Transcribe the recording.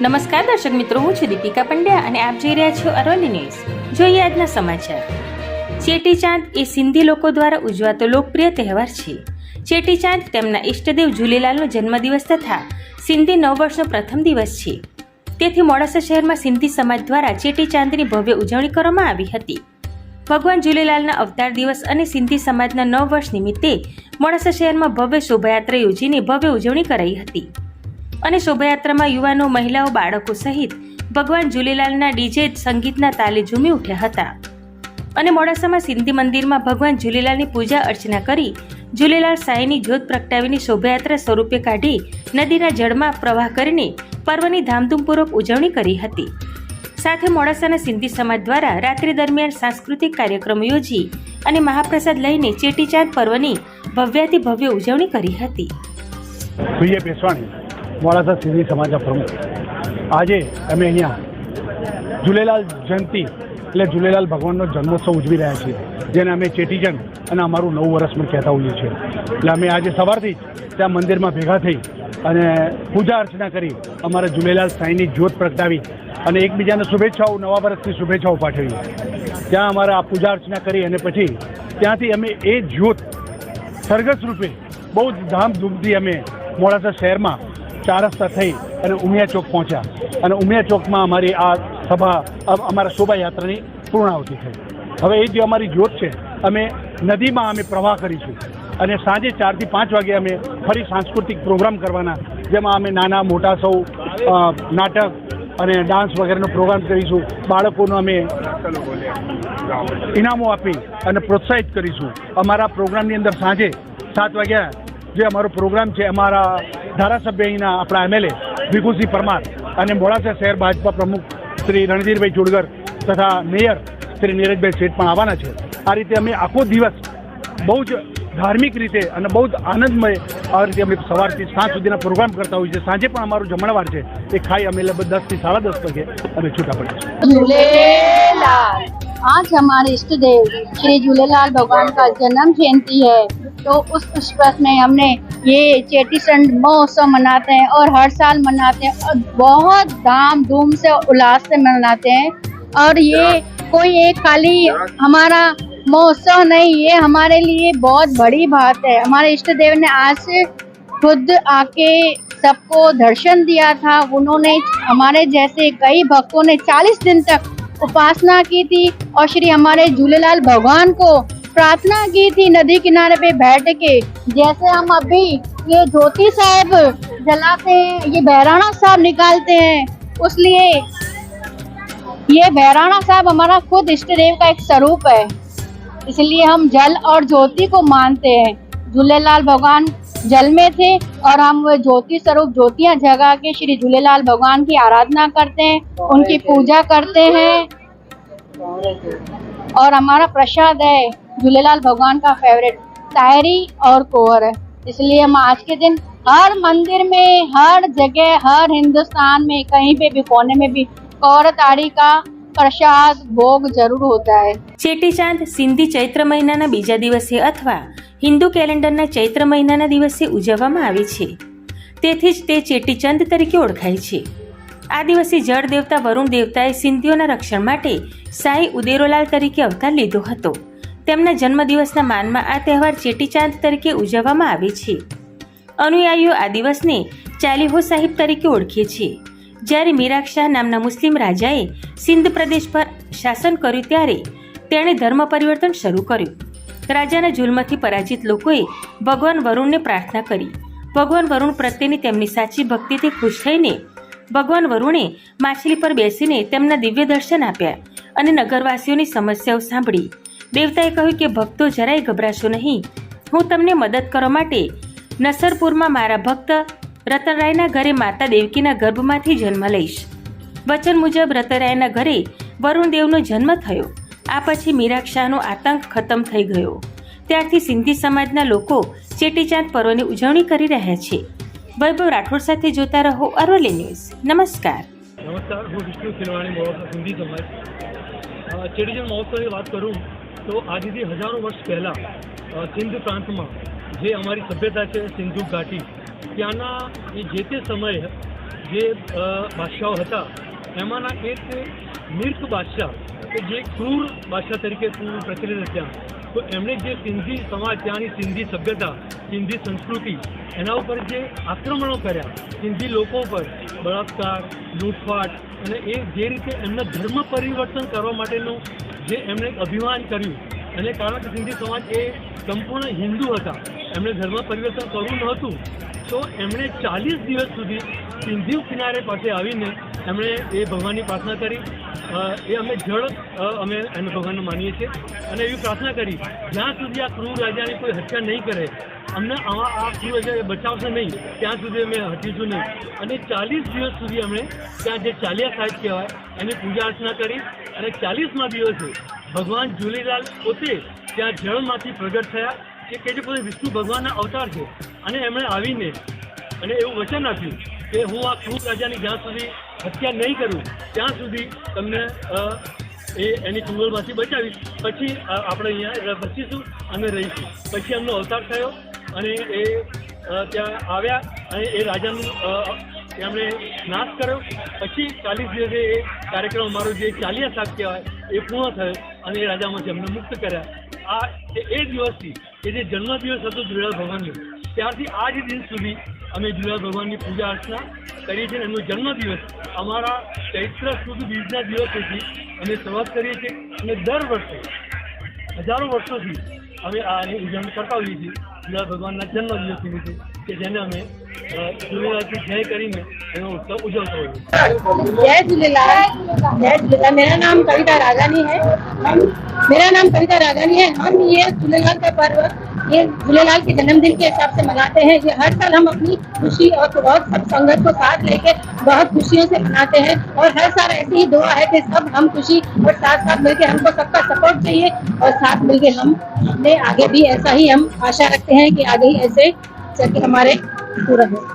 નમસ્કાર દર્શક મિત્રો, હું છું દીપિકા પંડ્યા અને આપ જોઈ રહ્યા છો અરવલ્લી ન્યૂઝ. જોઈએ આજના સમાચાર. ચેટીચાંદ એ સિંધી લોકો દ્વારા ઉજવાતો લોકપ્રિય તહેવાર છે. ચેટીચાંદ તેમના ઈષ્ટદેવ ઝૂલેલાલનો જન્મદિવસ તથા સિંધી નવ વર્ષનો પ્રથમ દિવસ છે. તેથી મોડાસા શહેરમાં સિંધી સમાજ દ્વારા ચેટીચાંદની ભવ્ય ઉજવણી કરવામાં આવી હતી. ભગવાન ઝૂલેલાલના અવતાર દિવસ અને સિંધી સમાજના નવ વર્ષ નિમિત્તે મોડાસા શહેરમાં ભવ્ય શોભાયાત્રા યોજીને ભવ્ય ઉજવણી કરાઈ હતી. અને શોભાયાત્રામાં યુવાનો, મહિલાઓ, બાળકો સહિત ભગવાન ઝૂલેલાલના ડીજે સંગીતના તાલે ઝૂમી ઉઠ્યા હતા. અને મોડાસામાં સિંધી મંદિરમાં ભગવાન ઝૂલેલાલની પૂજા અર્ચના કરી ઝૂલેલાલ સાંઈની જ્યોત પ્રગટાવીને શોભાયાત્રા સ્વરૂપે કાઢી નદીના જળમાં પ્રવાહ કરીને પર્વની ધામધૂમપૂર્વક ઉજવણી કરી હતી. સાથે મોડાસાના સિંધી સમાજ દ્વારા રાત્રિ દરમિયાન સાંસ્કૃતિક કાર્યક્રમો યોજી અને મહાપ્રસાદ લઈને ચેટીચાંદ પર્વની ભવ્યાથી ભવ્ય ઉજવણી કરી હતી. વિજય મોડાસા સિંધી સમાજના પ્રમુખ. આજે અમે અહીંયા ઝૂલેલાલ જયંતિ એટલે ઝૂલેલાલ ભગવાનનો જન્મોત્સવ ઉજવી રહ્યા છીએ, જેને અમે ચેટીચંદ અને અમારું નવું વર્ષ પણ કહેતા હોઈએ છીએ. એટલે અમે આજે સવારથી જ ત્યાં મંદિરમાં ભેગા થઈ અને પૂજા અર્ચના કરી અમારા ઝૂલેલાલ સાંઈની જ્યોત પ્રગટાવી અને એકબીજાને શુભેચ્છાઓ, નવા વર્ષની શુભેચ્છાઓ પાઠવી ત્યાં અમારા પૂજા અર્ચના કરી અને પછી ત્યાંથી અમે એ જ્યોત સરઘસ રૂપે બહુ જ ધામધૂમથી અમે મોડાસા શહેરમાં ચાર રસ્તા થઈ અને ઉમિયા ચોક પહોંચ્યા. અને ઉમિયા ચોકમાં અમારી આ સભા અમારા શોભાયાત્રાની પૂર્ણાહુતિ થઈ. હવે એ જે અમારી જ્યોત છે, અમે નદીમાં અમે પ્રવાહ કરીશું. અને સાંજે ચારથી પાંચ વાગે અમે ફરી સાંસ્કૃતિક પ્રોગ્રામ કરવાના, જેમાં અમે નાના, મોટા સૌ નાટક અને ડાન્સ વગેરેનો પ્રોગ્રામ કરીશું. બાળકોનો અમે ઇનામો આપી અને પ્રોત્સાહિત કરીશું. અમારા પ્રોગ્રામની અંદર સાંજે સાત વાગ્યા જે અમારો પ્રોગ્રામ છે અમારા ધારાસભ્ય અહીંના આપણા એમએલએ ભીખુસિંહ પરમાર અને મોડાસા શહેર ભાજપા પ્રમુખ શ્રી રણધીરભાઈ ચુડગર તથા મેયર શ્રી નીરજભાઈ શેઠ પણ આવવાના છે આ રીતે અમે આખો દિવસ બહુ જ ધાર્મિક રીતે અને બહુ જ આનંદમય આ રીતે અમે સવારથી સાંજ સુધીના પ્રોગ્રામ કરતા હોઈએ છીએ સાંજે પણ અમારું જમણવાર છે એ ખાઈ અમે લગભગ દસથી સાડા દસ વાગે અમે છૂટા પડીએ છીએ झूलेलाल आज हमारे इष्ट देव श्री झूलेलाल भगवान का जन्म जयंती है तो उस पुष्पक में हमने ये चेटी चेटीचंड महोत्सव मनाते हैं और हर साल मनाते हैं और बहुत धाम धूम से उल्लास से मनाते हैं। और ये कोई एक खाली हमारा महोत्सव नहीं ये हमारे लिए बहुत बड़ी बात है। हमारे इष्ट देव ने आज से खुद आके सबको दर्शन दिया था। उन्होंने हमारे जैसे कई भक्तों ने 40 दिन तक उपासना की थी और श्री हमारे झूलेलाल भगवान को प्रार्थना की थी नदी किनारे पे बैठ के। जैसे हम अभी ये ज्योति साहब जलाते हैं, ये बहराना साहब निकालते हैं, उसलिए ये बहराना साहब हमारा खुद इष्ट देव का एक स्वरूप है। इसलिए हम जल और ज्योति को मानते हैं। झूलेलाल भगवान जल में थे और हम वो ज्योति स्वरूप ज्योतियाँ जगा के श्री झूलेलाल भगवान की आराधना करते हैं, उनकी पूजा करते हैं। और हमारा प्रसाद है झूलेलाल भगवान का फेवरेट तायरी और कोहर है इसलिए हम आज के दिन हर मंदिर में हर जगह हर हिंदुस्तान में कहीं पे भी कोने में भी कौर ताड़ी का प्रसाद भोग जरूर होता है ચેટીચાંદ સિંધી ચૈત્ર મહિનાના બીજા દિવસે અથવા હિન્દુ કેલેન્ડરના ચૈત્ર મહિનાના દિવસે ઉજવવામાં આવે છે તેથી જ તે ચેટીચંદ તરીકે ઓળખાય છે આ દિવસે જળ દેવતા વરુણ દેવતાએ સિંધીઓના રક્ષણ માટે સાઈ ઉદેરોલાલ તરીકે અવતાર લીધો હતો. તેમના જન્મદિવસના માનમાં આ તહેવાર ચેટીચાંદ તરીકે ઉજવવામાં આવે છે. અનુયાયીઓ આ દિવસને ચાલીહો સાહિબ તરીકે ઓળખે છે. જ્યારે મીરાક શાહ નામના મુસ્લિમ રાજાએ સિંધ પ્રદેશ પર શાસન કર્યું ત્યારે તેણે ધર્મ પરિવર્તન શરૂ કર્યું. રાજાના જુલ્મથી પરાજિત લોકોએ ભગવાન વરુણને પ્રાર્થના કરી. ભગવાન વરુણ પ્રત્યેની તેમની સાચી ભક્તિથી ખુશ થઈને ભગવાન વરુણે માછલી પર બેસીને તેમના દિવ્ય દર્શન આપ્યા અને નગરવાસીઓની સમસ્યાઓ સાંભળી. દેવતાએ કહ્યું કે, ભક્તો જરાય ગભરાશો નહીં. હું તમને મદદ કરવા માટે નસરપુરમાં મારા ભક્ત રતનરાયના ઘરે માતા દેવકીના ગર્ભમાંથી જન્મ લઈશ. વચન મુજબ રતનરાયના ઘરે વરુણદેવનો જન્મ થયો. આ પછી મીરાક્ષાનો આતંક ખતમ થઈ ગયો. ત્યારથી સિંધી સમાજના લોકો ચેટીચાંદ પર્વની ઉજવણી કરી રહ્યા છે. વૈભવ રાઠોડ સાથે જોતા રહો અરવલ્લી ન્યૂઝ. નમસ્કાર. નમસ્કાર, હું વિષ્ણુ ખિલવાણી મોડાસા સિંધી સમાજ. ચેડિજન મહોત્સવની વાત કરું, તો આજથી હજારો વર્ષ પહેલાં સિંધુ પ્રાંતમાં જે અમારી સભ્યતા છે, સિંધુ ઘાટી, ત્યાંના એ જે તે સમયે જે બાદશાહો હતા, એમાંના એક મિર્ક બાદશાહ, કે જે ક્રૂર બાદશાહ તરીકે પ્રચલિત હતા. તો એમણે જે સિંધી સમાજ, ત્યાંની સિંધી સભ્યતા, સિંધી સંસ્કૃતિ, એના ઉપર જે આક્રમણો કર્યા, સિંધી લોકો પર બળાત્કાર, લૂંટફાટ અને એ જે રીતે એમના ધર્મ પરિવર્તન કરવા માટેનું જે એમણે અભિમાન કર્યું, અને કારણ કે સિંધી સમાજ એ સંપૂર્ણ હિન્દુ હતા, એમણે ધર્મ પરિવર્તન કરવું નહોતું તો એમણે ચાલીસ દિવસ સુધી સિંધી કિનારે પાસે આવીને એમણે એ ભગવાનની પ્રાર્થના કરી. એ અમે જળ અમે એને ભગવાનને માનીએ છીએ. અને એવી પ્રાર્થના કરી, જ્યાં સુધી આ ક્રૂર રાજાની કોઈ હત્યા નહીં કરે, અમને આવા આ ક્રૂર રાજા બચાવશે નહીં, ત્યાં સુધી અમે હટીશું નહીં. અને ચાલીસ દિવસ સુધી અમે ત્યાં જે ચાલિયા સાહેબ કહેવાય, એની પૂજા અર્ચના કરી. અને ચાલીસમાં દિવસે ભગવાન ઝૂલેલાલ પોતે ત્યાં જળમાંથી પ્રગટ થયા. કે જે પોતે વિષ્ણુ ભગવાનના અવતાર છે. અને એમણે આવીને, અને એવું વચન આપ્યું કે, હું આ ક્રૂર રાજાની જ્યાં સુધી હત્યા નહીં કરું, ત્યાં સુધી તમને એ એની ચુંગલમાંથી બચાવીશ. પછી આપણે અહીંયા બચીશું અને રહીશું. પછી એમનો અવતાર થયો અને એ ત્યાં આવ્યા અને એ રાજાનું એમણે નાશ કર્યો. પછી ચાલીસ દિવસે એ કાર્યક્રમ અમારો જે ચાલિયા સાહેબ કહેવાય, એ પૂર્ણ થયો અને એ રાજામાંથી અમને મુક્ત કર્યા. આ, એ દિવસથી, એ જે જન્મદિવસ હતો ઝુલેલાલ ભગવાનનો, ત્યારથી આજ દિન સુધી અમે જુદા ભગવાનની પૂજા અર્ચના કરીએ છીએ એમનો જન્મદિવસ અમારા ચૈત્ર સુદ બીજના દિવસેથી અમે શરૂઆત કરીએ છીએ અને દર વર્ષે હજારો વર્ષોથી અમે આની ઉજવણી કરતા હોઈએ છીએ જુદા ભગવાનના જન્મદિવસ નિમિત્તે जय करी जय झूलेलाल जय झूलेलाल। मेरा नाम कविता राजानी है। हम मेरा नाम कविता राजानी है। हम ये झूलेलाल का पर्व, ये झूलेलाल के जन्मदिन के हिसाब से मनाते हैं। ये हर साल हम अपनी खुशी और बहुत सब संगत को साथ लेके बहुत खुशियों से मनाते हैं। और हर साल ऐसी ही दुआ है कि सब हम खुशी और साथ साथ मिलके हमको सबका सपोर्ट चाहिए। और साथ मिलके हम ने आगे भी ऐसा ही हम आशा रखते हैं कि आगे ही ऐसे चल के हमारे पूरा हो